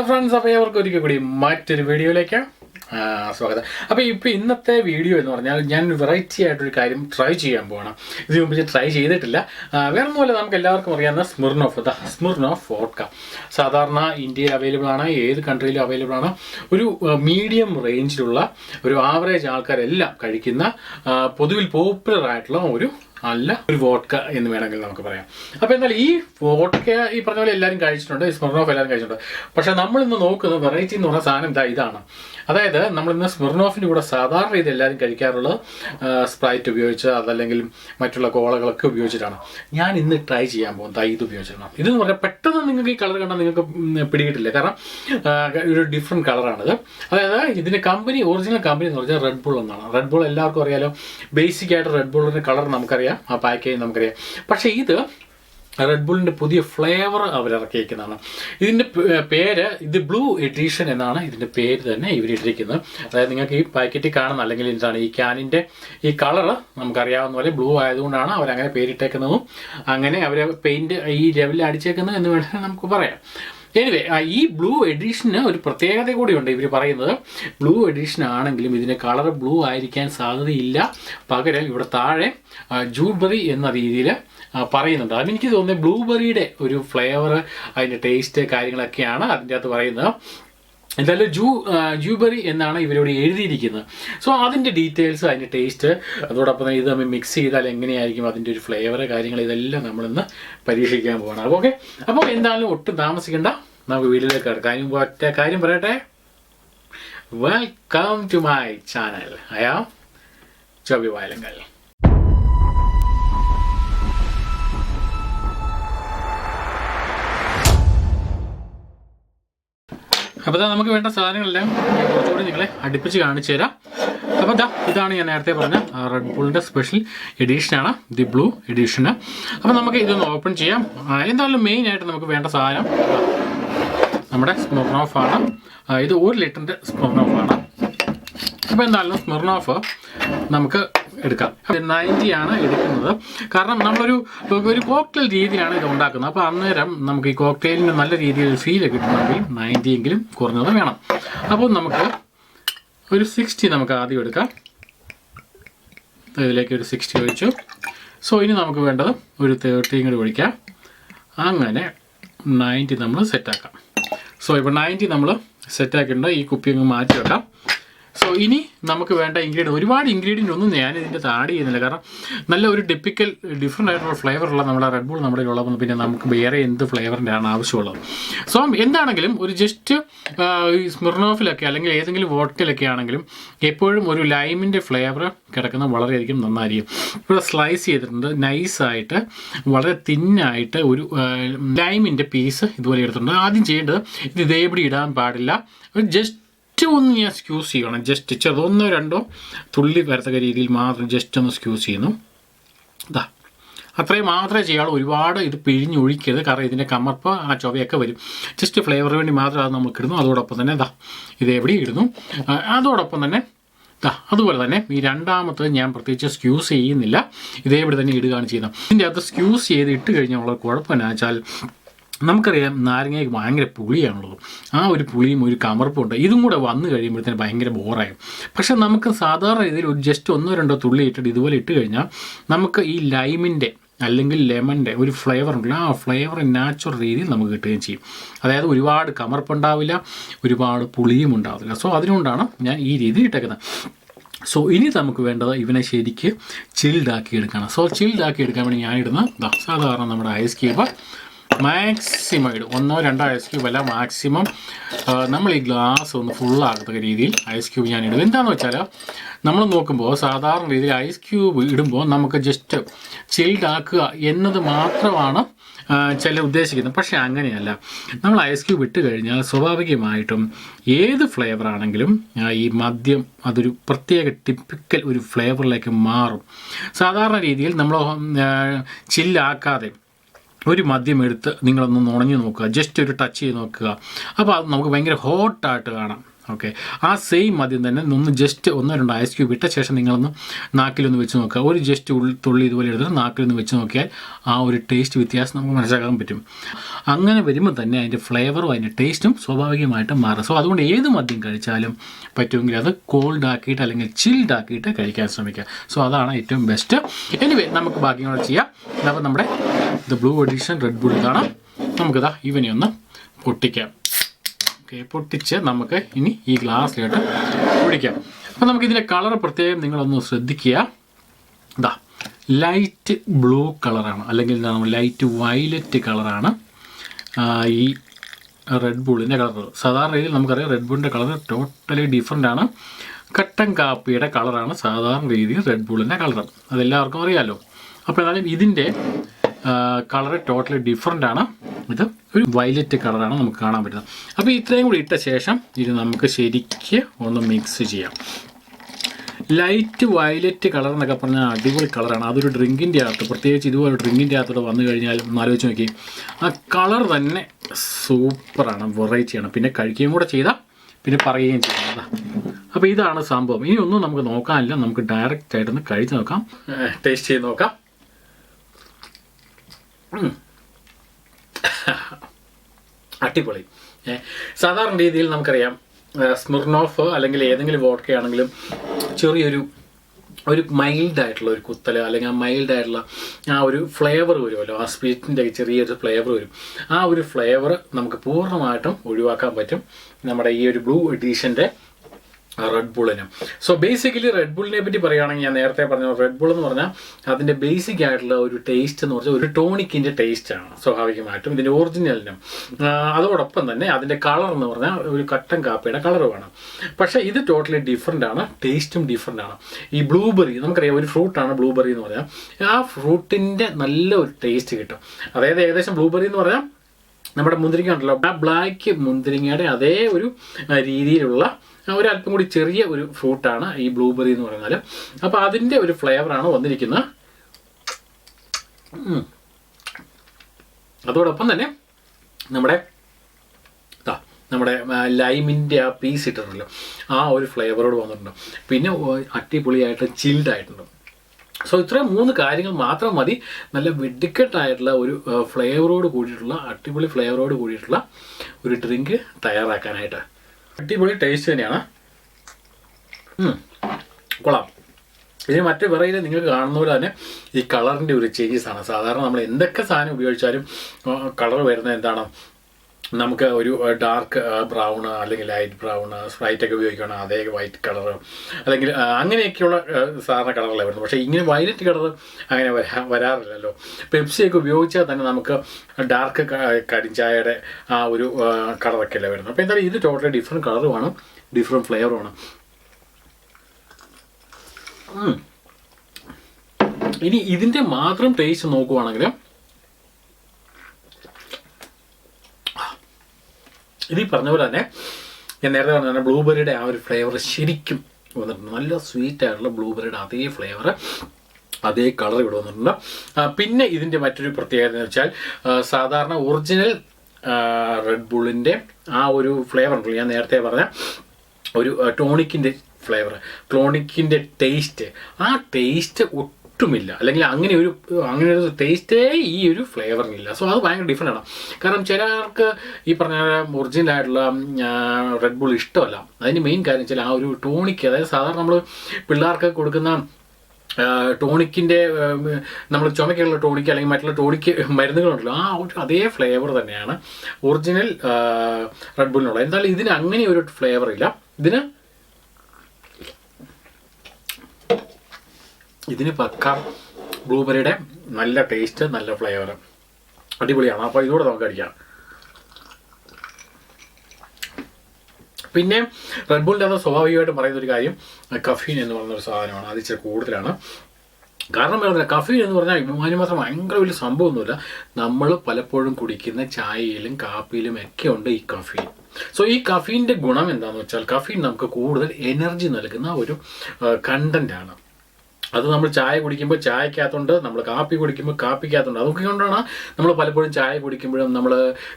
Hello friends അപ്പോൾ അവർക്ക് ഒരിക്കൽ കൂടി മറ്റൊരു വീഡിയോയിലേക്ക് സ്വാഗതം. അപ്പോൾ ഇപ്പോൾ ഇന്നത്തെ വീഡിയോ എന്ന് പറഞ്ഞാൽ ഞാൻ വെറൈറ്റി ആയിട്ടൊരു കാര്യം ട്രൈ ചെയ്യാൻ പോകണം ഇതിനു മുമ്പ് ഞാൻ ട്രൈ ചെയ്തിട്ടില്ല. വേറെ ഒന്നുമല്ല നമുക്ക് എല്ലാവർക്കും അറിയാവുന്ന സ്മിർനോഫ് ദ സ്മിർനോഫ് വോഡ്ക സാധാരണ ഇന്ത്യയിൽ അവൈലബിൾ ആണ് ഏത് കൺട്രിയിലും അവൈലബിൾ ആണ്. ഒരു മീഡിയം റേഞ്ചിലുള്ള ഒരു ആവറേജ് ആൾക്കാരെല്ലാം കഴിക്കുന്ന പൊതുവിൽ പോപ്പുലർ ആയിട്ടുള്ള ഒരു അല്ല ഒരു വോഡ്ക എന്ന് വേണമെങ്കിൽ നമുക്ക് പറയാം. അപ്പോൾ എന്നാൽ ഈ വോഡ്ക ഈ പറഞ്ഞ പോലെ എല്ലാവരും കഴിച്ചിട്ടുണ്ട് സ്മിർണോഫ് എല്ലാവരും കഴിച്ചിട്ടുണ്ട്. പക്ഷെ നമ്മൾ ഇന്ന് നോക്കുന്നത് വെറൈറ്റി എന്ന് പറഞ്ഞ സാധനം ഇതാ ഇതാണ്. അതായത് നമ്മൾ ഇന്ന് സ്മിർനോഫിന്റെ കൂടെ സാധാരണ രീതിയിൽ എല്ലാവരും കഴിക്കാറുള്ളത് സ്പ്രൈറ്റ് ഉപയോഗിച്ച് അതല്ലെങ്കിൽ മറ്റുള്ള കോളകളൊക്കെ ഉപയോഗിച്ചിട്ടാണ്. ഞാൻ ഇന്ന് ട്രൈ ചെയ്യാൻ പോകും ദാ ഇത് ഉപയോഗിച്ചിട്ടാണ്. ഇതെന്ന് പറഞ്ഞാൽ പെട്ടെന്ന് നിങ്ങൾക്ക് ഈ കളർ കണ്ടാൽ നിങ്ങൾക്ക് പിടികിട്ടില്ല? കാരണം ഒരു ഡിഫറെന്റ് കളറാണിത് അതായത് ഇതിന്റെ കമ്പനി ഒറിജിനൽ കമ്പനി എന്ന് പറഞ്ഞാൽ റെഡ് ബുൾ എന്നാണ്. റെഡ് ബുൾ എല്ലാവർക്കും അറിയാലോ ബേസിക് ആയിട്ട് റെഡ് ബുള്ളിന്റെ കളർ നമുക്കറിയാം. ആ പാക്കേജ് നമുക്കറിയാം. പക്ഷേ ഇത് റെഡ് പുതിയ ഫ്ലേവർ അവർ ഇറക്കിയിരിക്കുന്നതാണ് ഇതിന്റെ പേര് ഇത് ബ്ലൂ എഡീഷൻ എന്നാണ് ഇതിന്റെ പേര് തന്നെ ഇവരിട്ടിരിക്കുന്നത് അതായത് നിങ്ങൾക്ക് ഈ പാക്കറ്റിൽ കാണുന്ന അല്ലെങ്കിൽ എന്താണ് ഈ ക്യാനിന്റെ ഈ കളറ് നമുക്കറിയാവുന്ന പോലെ ബ്ലൂ ആയതുകൊണ്ടാണ് അവരങ്ങനെ പേരിട്ടേക്കുന്നതും. അങ്ങനെ അവർ പെയിന്റ് ഈ ലെവലിൽ അടിച്ചേക്കുന്നത് എന്ന് വേണമെങ്കിൽ നമുക്ക് പറയാം. എനിവേ ഈ ബ്ലൂ എഡിഷന് ഒരു പ്രത്യേകത കൂടിയുണ്ട് ഇവർ പറയുന്നത്. ബ്ലൂ എഡിഷൻ ആണെങ്കിലും ഇതിന്റെ കളർ ബ്ലൂ ആയിരിക്കാൻ സാധ്യതയില്ല. പകരം ഇവിടെ താഴെ ജൂബറി എന്ന രീതിയിൽ പറയുന്നുണ്ട്. അതിന് എനിക്ക് തോന്നുന്നത് ബ്ലൂബെറിയുടെ ഒരു ഫ്ലേവർ അതിന്റെ ടേസ്റ്റ് കാര്യങ്ങളൊക്കെയാണ് അതിന്റെ അകത്ത് പറയുന്നത്. എന്തായാലും ജൂ ജൂബറി എന്നാണ് ഇവരോട് എഴുതിയിരിക്കുന്നത്. സോ അതിന്റെ ഡീറ്റെയിൽസ് അതിന്റെ ടേസ്റ്റ് അതോടൊപ്പം ഇത് നമ്മൾ മിക്സ് ചെയ്താൽ എങ്ങനെയായിരിക്കും അതിന്റെ ഒരു ഫ്ലേവർ കാര്യങ്ങൾ ഇതെല്ലാം നമ്മളിന്ന് പരീക്ഷിക്കാൻ പോകണം അപ്പോൾ ഓക്കെ. അപ്പോൾ എന്തായാലും ഒട്ടും താമസിക്കേണ്ട. നമുക്ക് വീട്ടിലേക്ക് കിടക്കാം. ഒറ്റ കാര്യം പറയട്ടെ. വെൽക്കം ടു മൈ ചാനൽ അയാ ചോബി വയലങ്കൽ അപ്പോൾ ഇതാ നമുക്ക് വേണ്ട സാധനങ്ങളെല്ലാം കുറച്ചുകൂടി നിങ്ങളെ അടുപ്പിച്ച് കാണിച്ചു തരാം. അപ്പോൾ ഇതാ ഇതാണ് ഞാൻ നേരത്തെ പറഞ്ഞ റെഡ് ബുളിന്റെ സ്പെഷ്യൽ എഡീഷനാണ് ദി ബ്ലൂ എഡീഷന് അപ്പോൾ നമുക്ക് ഇതൊന്ന് ഓപ്പൺ ചെയ്യാം. എന്തായാലും മെയിൻ ആയിട്ട് നമുക്ക് വേണ്ട സാധനം നമ്മുടെ സ്മിർണോഫ് ആണ്. ഇത് ഒരു ലിറ്ററിന്റെ സ്മിർണോഫ് ആണ്. അപ്പോൾ എന്തായാലും സ്മിർണോഫ് നമുക്ക് എടുക്കാം. നയന്റി ആണ് എടുക്കുന്നത്. കാരണം നമ്മളൊരു ഒരു കോക്ടെയിൽ രീതിയിലാണ് ഇത് ഉണ്ടാക്കുന്നത്. അപ്പോൾ അന്നേരം നമുക്ക് ഈ കോക്ടെയിലിന് നല്ല രീതിയിൽ ഫീൽ കിട്ടണമെങ്കിൽ നയന്റി എങ്കിലും കുറഞ്ഞത് വേണം. അപ്പോൾ നമുക്ക് ഒരു സിക്സ്റ്റി നമുക്ക് ആദ്യം എടുക്കാം. ഇതിലേക്ക് ഒരു സിക്സ്റ്റി ഒഴിച്ചു. സോ ഇനി നമുക്ക് വേണ്ടത് ഒരു തേർട്ടിയും കൂടി ഒഴിക്കാം. അങ്ങനെ നയന്റി നമ്മൾ സെറ്റാക്കാം സോ ഇപ്പോൾ നയന്റി നമ്മൾ സെറ്റാക്കിയിട്ടുണ്ട് ഈ കുപ്പി അങ്ങ് മാറ്റി വെക്കാം സോ ഇനി നമുക്ക് വേണ്ട ഇൻഗ്രീഡിയൻ ഒരുപാട് ഇൻഗ്രീഡിയന്റ് ഒന്നും ഞാൻ ഇതിന്റെ ആഡ് ചെയ്യുന്നില്ല. കാരണം നല്ല ഒരു ടിപ്പിക്കൽ ഡിഫറെന്റ് ആയിട്ടുള്ള ഫ്ലേവറുള്ള നമ്മുടെ റെഡ് ബുൾ നമ്മുടെ ഉള്ളപ്പോൾ പിന്നെ നമുക്ക് വേറെ എന്ത് ഫ്ലേവറിന്റെ ആണ് ആവശ്യമുള്ളത്. സോ എന്താണെങ്കിലും ഒരു ജസ്റ്റ് ഈ സ്മിർണോഫിലൊക്കെ അല്ലെങ്കിൽ ഏതെങ്കിലും വോട്ടിലൊക്കെ ആണെങ്കിലും എപ്പോഴും ഒരു ലൈമിന്റെ ഫ്ലേവർ കിടക്കുന്നത് വളരെയധികം നന്നായിരിക്കും. ഇവിടെ സ്ലൈസ് ചെയ്തിട്ടുണ്ട്. നൈസായിട്ട് വളരെ തിന്നായിട്ട് ഒരു ലൈമിന്റെ പീസ് ഇതുപോലെ എടുത്തിട്ടുണ്ട്. ആദ്യം ചെയ്യേണ്ടത് ഇത് ഇതേപടി ഇടാൻ പാടില്ല. ജസ്റ്റ് ജസ്റ്റ് ഒന്ന് ഞാൻ സ്ക്യൂസ് ചെയ്യണം. ജസ്റ്റ് ചെറുതൊന്നോ രണ്ടോ തുള്ളി വരത്തക്ക രീതിയിൽ മാത്രം ജസ്റ്റ് ഒന്ന് സ്ക്യൂസ് ചെയ്യുന്നു. ഇതാ അത്രയും മാത്രമേ ചെയ്യാവുള്ളൂ ഒരുപാട് ഇത് പിഴിഞ്ഞൊഴിക്കരുത്. കാരണം ഇതിന്റെ കമർപ്പ് ആ ചൊവയൊക്കെ വരും. ജസ്റ്റ് ഫ്ലേവറിന് വേണ്ടി മാത്രം അത് നമുക്ക് ഇടുന്നു. അതോടൊപ്പം തന്നെ ഇതാ ഇത് എവിടെ ഇടുന്നു? അതോടൊപ്പം തന്നെ ദാ അതുപോലെ തന്നെ ഈ രണ്ടാമത്തത് ഞാൻ പ്രത്യേകിച്ച് സ്ക്യൂസ് ചെയ്യുന്നില്ല. ഇതേപടി തന്നെ ഇടുകയാണ് ചെയ്യുന്നത്. ഇതിന്റെ അകത്ത് സ്ക്യൂസ് ചെയ്ത് ഇട്ട് കഴിഞ്ഞാൽ ഉള്ള വെച്ചാൽ നമുക്കറിയാം നാരങ്ങയ്ക്ക് ഭയങ്കര പുളിയാണുള്ളത്. ആ ഒരു പുളിയും ഒരു കമർപ്പും ഉണ്ട്. ഇതും കൂടെ വന്നു കഴിയുമ്പോഴത്തേന് ഭയങ്കര ബോറായും. പക്ഷേ നമുക്ക് സാധാരണ രീതിയിൽ ഒരു ജസ്റ്റ് ഒന്നോ രണ്ടോ തുള്ളി ഇട്ടിട്ട് ഇതുപോലെ ഇട്ട് കഴിഞ്ഞാൽ നമുക്ക് ഈ ലൈമിന്റെ അല്ലെങ്കിൽ ലെമണിന്റെ ഒരു ഫ്ലേവർ ഉണ്ടല്ലോ ആ ഫ്ലേവർ നാച്ചുറൽ രീതിയിൽ നമുക്ക് കിട്ടുകയും ചെയ്യും. അതായത് ഒരുപാട് കമർപ്പുണ്ടാവില്ല ഒരുപാട് പുളിയും ഉണ്ടാവില്ല. സോ അതുകൊണ്ടാണ് ഞാൻ ഈ രീതിയിൽ ഇട്ടേക്കുന്നത്. സോ ഇനി നമുക്ക് വേണ്ടത് ഇവനെ ശരിക്ക് ചിൽഡാക്കി എടുക്കണം സോ ചിൽഡാക്കി എടുക്കാൻ വേണ്ടി ദാ സാധാരണ നമ്മുടെ ഐസ് ക്യൂബ് മാക്സിമം ഇടും. ഒന്നോ രണ്ടോ ഐസ് ക്യൂബ് അല്ല മാക്സിമം നമ്മൾ ഈ ഗ്ലാസ് ഒന്ന് ഫുള്ളാകത്തക്ക രീതിയിൽ ഐസ് ക്യൂബ് ഞാൻ ഇടും. എന്താണെന്ന് വെച്ചാൽ നമ്മൾ നോക്കുമ്പോൾ സാധാരണ രീതിയിൽ ഐസ് ക്യൂബ് ഇടുമ്പോൾ നമുക്ക് ജസ്റ്റ് ചിൽഡ് ആക്കുക എന്നത് മാത്രമാണ് ചില ഉദ്ദേശിക്കുന്നത്. പക്ഷേ അങ്ങനെയല്ല. നമ്മൾ ഐസ് ക്യൂബ് ഇട്ട് കഴിഞ്ഞാൽ സ്വാഭാവികമായിട്ടും ഏത് ഫ്ലേവർ ആണെങ്കിലും ഈ മദ്യം അതൊരു പ്രത്യേക ടിപ്പിക്കൽ ഒരു ഫ്ലേവറിലേക്ക് മാറും. സാധാരണ രീതിയിൽ നമ്മൾ ചില്ലാക്കാതെ ഒരു മദ്യം എടുത്ത് നിങ്ങളൊന്ന് നുണഞ്ഞു നോക്കുക. ജസ്റ്റ് ഒരു ടച്ച് ചെയ്ത് നോക്കുക. അപ്പോൾ അത് നമുക്ക് ഭയങ്കര ഹോട്ടായിട്ട് കാണാം. ഓക്കെ ആ സെയിം മദ്യം തന്നെ ഒന്ന് ജസ്റ്റ് ഒന്നോ രണ്ടോ ഐസ് ക്യൂബ് ഇട്ട ശേഷം നിങ്ങളൊന്ന് നാക്കിലൊന്ന് വെച്ച് നോക്കുക. ഒരു ജസ്റ്റ് ഉള്ളി തുള്ളി ഇതുപോലെ എടുത്തിട്ട് നാക്കിലൊന്ന് വെച്ച് നോക്കിയാൽ ആ ഒരു ടേസ്റ്റ് വ്യത്യാസം നമുക്ക് മനസ്സിലാക്കാൻ പറ്റും. അങ്ങനെ വരുമ്പോൾ തന്നെ അതിന്റെ ഫ്ലേവറും അതിന്റെ ടേസ്റ്റും സ്വാഭാവികമായിട്ട് മാറും. സോ അതുകൊണ്ട് ഏത് മദ്യം കഴിച്ചാലും പറ്റുമെങ്കിൽ അത് കോൾഡ് ആക്കിയിട്ട് അല്ലെങ്കിൽ ചിൽഡ് ആക്കിയിട്ട് കഴിക്കാൻ ശ്രമിക്കുക. സോ അതാണ് ഏറ്റവും ബെസ്റ്റ് എനിവേ നമുക്ക് ബാക്കി ചെയ്യാം. അപ്പോൾ നമ്മുടെ ദ ബ്ലൂ എഡിഷൻ റെഡ് ഇതാണ്. നമുക്കിതാ ഇവനെ ഒന്ന് പൊട്ടിക്കാം. ഓക്കെ പൊട്ടിച്ച് നമുക്ക് ഇനി ഈ ഗ്ലാസ്സിലോട്ട് പിടിക്കാം. അപ്പം നമുക്ക് ഇതിന്റെ കളർ പ്രത്യേകം നിങ്ങളൊന്ന് ശ്രദ്ധിക്കുക. ഇതാ ലൈറ്റ് ബ്ലൂ കളറാണ് അല്ലെങ്കിൽ ലൈറ്റ് വയലറ്റ് കളറാണ് ഈ റെഡ് ബുള്ളിന്റെ കളർ സാധാരണ രീതിയിൽ നമുക്കറിയാം റെഡ് ബുള്ളിന്റെ കളർ ടോട്ടലി ഡിഫറെന്റ് ആണ്. കട്ടൻ കാപ്പിയുടെ കളറാണ് സാധാരണ രീതിയിൽ റെഡ് ബുള്ളിന്റെ കളർ അതെല്ലാവർക്കും അറിയാമല്ലോ അപ്പോൾ എന്നാലും ഇതിന്റെ കളർ ടോട്ടലി ഡിഫറെന്റ് ആണ്. ഇത് ഒരു വയലറ്റ് കളറാണ് നമുക്ക് കാണാൻ പറ്റുന്നത്. അപ്പോൾ ഇത്രയും കൂടി ഇട്ട ശേഷം ഇത് നമുക്ക് ശരിക്ക് ഒന്ന് മിക്സ് ചെയ്യാം. ലൈറ്റ് വയലറ്റ് കളർ എന്നൊക്കെ പറഞ്ഞാൽ അടിപൊളി കളറാണ്. അതൊരു ഡ്രിങ്കിന്റെ അകത്ത് പ്രത്യേകിച്ച് ഇതുപോലെ ഡ്രിങ്കിന്റെ അകത്തോട്ട് വന്നു കഴിഞ്ഞാൽ ഒന്ന് ആലോചിച്ച് നോക്കി. ആ കളർ തന്നെ സൂപ്പറാണ് വെറൈറ്റിയാണ് പിന്നെ കഴിക്കുകയും കൂടെ ചെയ്താൽ പിന്നെ പറയുകയും ചെയ്യും അപ്പോൾ ഇതാണ് സംഭവം. ഇനി ഒന്നും നമുക്ക് നോക്കാനില്ല. നമുക്ക് ഡയറക്റ്റ് ആയിട്ടൊന്ന് കഴിച്ച് നോക്കാം. ടേസ്റ്റ് ചെയ്ത് നോക്കാം. അടിപൊളി. സാധാരണ രീതിയിൽ നമുക്കറിയാം സ്മിർണോഫ് അല്ലെങ്കിൽ ഏതെങ്കിലും വോഡ്കയാണെങ്കിലും ചെറിയൊരു ഒരു മൈൽഡ് ആയിട്ടുള്ള ഒരു കുത്തൽ അല്ലെങ്കിൽ ആ മൈൽഡ് ആയിട്ടുള്ള ആ ഒരു ഫ്ലേവർ വരുമല്ലോ. ആ സ്വീറ്റിന്റെ ചെറിയൊരു ഫ്ലേവർ വരും. ആ ഒരു ഫ്ലേവർ നമുക്ക് പൂർണമായിട്ടും ഒഴിവാക്കാൻ പറ്റും. നമ്മുടെ ഈ ഒരു ബ്ലൂ എഡീഷന്റെ റെഡ് സോ ബേസിക്കലി റെഡ് ബുള്ളിനെ പറ്റി പറയുകയാണെങ്കിൽ ഞാൻ നേരത്തെ പറഞ്ഞ റെഡ് ബുൾ എന്ന് പറഞ്ഞാൽ അതിന്റെ ബേസിക് ആയിട്ടുള്ള ഒരു ടേസ്റ്റ് എന്ന് പറഞ്ഞാൽ ഒരു ടോണിക്കിന്റെ ടേസ്റ്റ് ആണ് സ്വാഭാവികമായിട്ടും ഇതിന്റെ ഒറിജിനലിനും അതോടൊപ്പം തന്നെ അതിന്റെ കളർ എന്ന് പറഞ്ഞാൽ ഒരു കട്ടൻ കാപ്പിയുടെ വേണം. പക്ഷേ ഇത് ടോട്ടലി ഡിഫറെന്റ് ആണ് ടേസ്റ്റും ഡിഫറെന്റ് ആണ്. ഈ ബ്ലൂബെറി നമുക്കറിയാം ഒരു ഫ്രൂട്ടാണ് ബ്ലൂബെറി എന്ന് പറഞ്ഞാൽ ആ ഫ്രൂട്ടിന്റെ നല്ല ഒരു ടേസ്റ്റ് കിട്ടും. അതായത് ഏകദേശം ബ്ലൂബെറി എന്ന് പറഞ്ഞാൽ നമ്മുടെ മുന്തിരിങ്ങ ഉണ്ടല്ലോ ആ ബ്ലാക്ക് മുന്തിരിങ്ങയുടെ അതേ ഒരു രീതിയിലുള്ള ഒരു അല്പം കൂടി ചെറിയ ഒരു ഫ്രൂട്ടാണ് ഈ ബ്ലൂബെറി എന്ന് പറഞ്ഞാൽ അപ്പോൾ അതിന്റെ ഒരു ഫ്ലേവറാണ് വന്നിരിക്കുന്നത്. അതോടൊപ്പം തന്നെ നമ്മുടെ നമ്മുടെ ലൈമിന്റെ ആ പീസ് ഇട്ടിട്ടുണ്ടല്ലോ. ആ ഒരു ഫ്ലേവറോട് വന്നിട്ടുണ്ട്. പിന്നെ അടിപൊളിയായിട്ട് ചിൽഡ് ആയിട്ടുണ്ട് സോ ഇത്രയും മൂന്ന് കാര്യങ്ങൾ മാത്രം മതി. നല്ല വെഡിക്കട്ടായിട്ടുള്ള ഒരു ഫ്ലേവറോട് കൂടിയിട്ടുള്ള അടിപൊളി ഫ്ലേവറോട് കൂടിയിട്ടുള്ള ഒരു ഡ്രിങ്ക് തയ്യാറാക്കാനായിട്ട്. അടിപൊളി ടേസ്റ്റ് തന്നെയാണ്. കൊള്ളാം. ഇനി മറ്റു വിറയിൽ നിങ്ങൾക്ക് കാണുന്ന പോലെ തന്നെ ഈ കളറിന്റെ ഒരു ചേഞ്ചസ് ആണ്. സാധാരണ നമ്മൾ എന്തൊക്കെ സാധനം ഉപയോഗിച്ചാലും കളർ വരുന്നത് എന്താണ്? നമുക്ക് ഒരു ഡാർക്ക് ബ്രൗൺ അല്ലെങ്കിൽ ലൈറ്റ് ബ്രൗൺ സ്പ്രൈറ്റ് ഒക്കെ ഉപയോഗിക്കണം അതേ വൈറ്റ് കളർ അല്ലെങ്കിൽ അങ്ങനെയൊക്കെയുള്ള സാധാരണ കളറല്ലേ വരുന്നത്. പക്ഷേ ഇങ്ങനെ വയലറ്റ് കളർ അങ്ങനെ വരാ വരാറില്ലല്ലോ. പെപ്സിയൊക്കെ ഉപയോഗിച്ചാൽ തന്നെ നമുക്ക് ഡാർക്ക് കരിഞ്ചായയുടെ ആ ഒരു കളറൊക്കെ അല്ലേ വരുന്നത്. അപ്പോൾ എന്തായാലും ഇത് ടോട്ടലി ഡിഫറെന്റ് കളറുമാണ് ഡിഫറെന്റ് ഫ്ലേവറുമാണ് ഇനി ഇതിന്റെ മാത്രം ടേസ്റ്റ് നോക്കുവാണെങ്കിൽ ഇത് പറഞ്ഞ പോലെ തന്നെ ഞാൻ നേരത്തെ പറഞ്ഞ ബ്ലൂബെറിയുടെ ആ ഒരു ഫ്ലേവർ ശരിക്കും വന്നിട്ടുണ്ട്. നല്ല സ്വീറ്റ് ആയിട്ടുള്ള ബ്ലൂബെറിയുടെ അതേ ഫ്ലേവർ അതേ കളർ ഇവിടെ വന്നിട്ടുണ്ട്. പിന്നെ ഇതിന്റെ മറ്റൊരു പ്രത്യേകത എന്ന് വെച്ചാൽ സാധാരണ ഒറിജിനൽ റെഡ് ബുള്ളിന്റെ ആ ഒരു ഫ്ലേവർ ഉണ്ടല്ലോ. ഞാൻ നേരത്തെ പറഞ്ഞ ഒരു ടോണിക്കിന്റെ ഫ്ലേവർ ടോണിക്കിന്റെ ടേസ്റ്റ് ആ ടേസ്റ്റ് ഒട്ടുമില്ല. അല്ലെങ്കിൽ അങ്ങനെ ഒരു അങ്ങനെ ഒരു ടേസ്റ്റേ ഈ ഒരു ഫ്ലേവറിനില്ല സോ അത് ഭയങ്കര ഡിഫറെന്റ് ആണ്. കാരണം ചിലർക്ക് ഈ പറഞ്ഞ ഒറിജിനൽ ആയിട്ടുള്ള റെഡ് ബുൾ ഇഷ്ടമല്ല. അതിന് മെയിൻ കാര്യം വെച്ചാൽ ആ ഒരു ടോണിക്ക് അതായത് സാധാരണ നമ്മൾ പിള്ളേർക്ക് കൊടുക്കുന്ന ടോണിക്കിന്റെ നമ്മൾ ചുമക്കുള്ള ടോണിക്ക് അല്ലെങ്കിൽ മറ്റുള്ള ടോണിക്ക് മരുന്നുകളുണ്ടല്ലോ. ആ ഒരു അതേ ഫ്ലേവർ തന്നെയാണ് ഒറിജിനൽ റെഡ് ബുള്ളിനുള്ളത് എന്തായാലും ഇതിന് അങ്ങനെ ഒരു ഫ്ലേവർ ഇല്ല. ഇതിന് ഇതിന് പക്ക ബ്ലൂബെറിയുടെ നല്ല ടേസ്റ്റ് നല്ല ഫ്ലേവർ അടിപൊളിയാണ്. അപ്പോൾ ഇതുകൂടെ നമുക്ക് അടിക്കാം. പിന്നെ റെഡ് ബുളിന്റെ അത് സ്വാഭാവികമായിട്ടും പറയുന്ന ഒരു കാര്യം കഫീൻ എന്ന് പറയുന്ന ഒരു സാധനമാണ്. അത് ഇച്ചിരി കൂടുതലാണ്. കാരണം വേറെ കഫീൻ എന്ന് പറഞ്ഞാൽ അതിന് മാത്രം ഭയങ്കര വലിയ സംഭവമൊന്നുമില്ല. നമ്മൾ പലപ്പോഴും കുടിക്കുന്ന ചായയിലും കാപ്പിയിലും ഒക്കെ ഉണ്ട് ഈ കഫീൻ സോ ഈ കഫീന്റെ ഗുണം എന്താണെന്ന് വെച്ചാൽ കഫീൻ നമുക്ക് കൂടുതൽ എനർജി നൽകുന്ന ഒരു കണ്ടന്റ് ആണ്. അത് നമ്മൾ ചായ കുടിക്കുമ്പോൾ ചായക്കകത്തുണ്ട് നമ്മൾ കാപ്പി കുടിക്കുമ്പോൾ കാപ്പിക്കകത്തുണ്ട്. അതൊക്കെ കൊണ്ടാണ് നമ്മൾ പലപ്പോഴും ചായ കുടിക്കുമ്പോഴും നമ്മൾ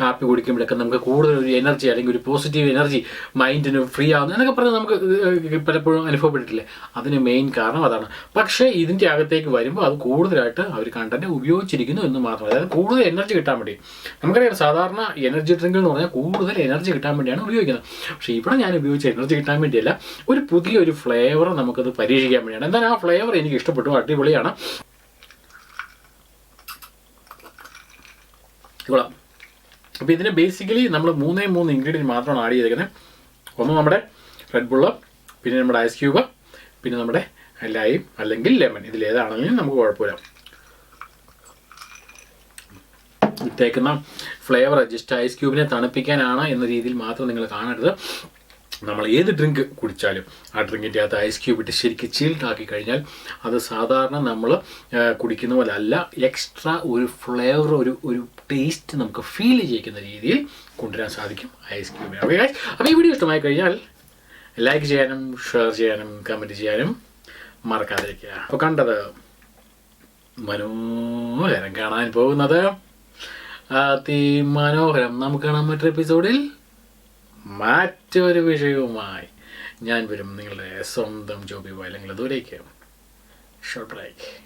കാപ്പി കുടിക്കുമ്പോഴൊക്കെ നമുക്ക് കൂടുതൽ ഒരു എനർജി അല്ലെങ്കിൽ ഒരു പോസിറ്റീവ് എനർജി മൈൻഡിന് ഫ്രീ ആവുന്നു എന്നൊക്കെ പറഞ്ഞ് നമുക്ക് പലപ്പോഴും അനുഭവപ്പെട്ടിട്ടില്ലേ? അതിന് മെയിൻ കാരണം അതാണ്. പക്ഷേ ഇതിന്റെ അകത്തേക്ക് വരുമ്പോൾ അത് കൂടുതലായിട്ട് അവർ കണ്ടന്റ് ഉപയോഗിച്ചിരിക്കുന്നു എന്ന് മാത്രം അതായത് കൂടുതൽ എനർജി കിട്ടാൻ വേണ്ടി. നമുക്കറിയാം സാധാരണ എനർജി ഡ്രിങ്ക് എന്ന് പറഞ്ഞാൽ കൂടുതൽ എനർജി കിട്ടാൻ വേണ്ടിയാണ് ഉപയോഗിക്കുന്നത്. പക്ഷേ ഇവിടെ ഞാൻ ഉപയോഗിച്ച എനർജി കിട്ടാൻ വേണ്ടിയല്ല ഒരു പുതിയൊരു ഫ്ലേവർ നമുക്കത് പരീക്ഷിക്കാൻ വേണ്ടിയാണ്. എന്താണ് ആ ഫ്ലേവർ എനിക്ക് ഇഷ്ടപ്പെട്ടു. അടിപൊളിയാണ്. കൊള്ളാം. അപ്പോൾ ഇതിന് ബേസിക്കലി നമ്മൾ മൂന്നേ മൂന്ന് ഇൻഗ്രീഡിയന്റ് മാത്രമാണ് ആഡ് ചെയ്തേക്കുന്നത് ഒന്ന് നമ്മുടെ റെഡ് ബുള്ള് പിന്നെ നമ്മുടെ ഐസ് ക്യൂബ് പിന്നെ നമ്മുടെ ലൈം അല്ലെങ്കിൽ ലെമൺ ഇതിലേതാണെങ്കിലും നമുക്ക് കുഴപ്പമില്ല. ഇട്ടേക്കുന്ന ഫ്ലേവർ ജസ്റ്റ് ഐസ് ക്യൂബിനെ തണുപ്പിക്കാനാണ് എന്ന രീതിയിൽ മാത്രം നിങ്ങൾ കാണരുത്. നമ്മൾ ഏത് ഡ്രിങ്ക് കുടിച്ചാലും ആ ഡ്രിങ്കിന്റെ അകത്ത് ഐസ് ക്യൂബ് ഇട്ട് ശരിക്കും ചിൽഡ് ആക്കി കഴിഞ്ഞാൽ അത് സാധാരണ നമ്മൾ കുടിക്കുന്ന പോലെ അല്ല എക്സ്ട്രാ ഒരു ഫ്ലേവർ ഒരു ഒരു ടേസ്റ്റ് നമുക്ക് ഫീൽ ചെയ്യിക്കുന്ന രീതിയിൽ കൊണ്ടുവരാൻ സാധിക്കും ഐസ് ക്യൂബിന് അപ്പോൾ അപ്പോൾ ഈ വീഡിയോ ഇഷ്ടമായി കഴിഞ്ഞാൽ ലൈക്ക് ചെയ്യാനും ഷെയർ ചെയ്യാനും കമന്റ് ചെയ്യാനും മറക്കാതിരിക്കുക. അപ്പോൾ കണ്ടത് മനോഹരം കാണാൻ പോകുന്നത്. അതിമനോഹരം. നമുക്ക് കാണാൻ മറ്റൊരു എപ്പിസോഡിൽ മറ്റൊരു വിഷയവുമായി ഞാൻ വരും നിങ്ങളുടെ സ്വന്തം ജോബി അല്ലെങ്കിൽ ദൂരേക്ക്. Short break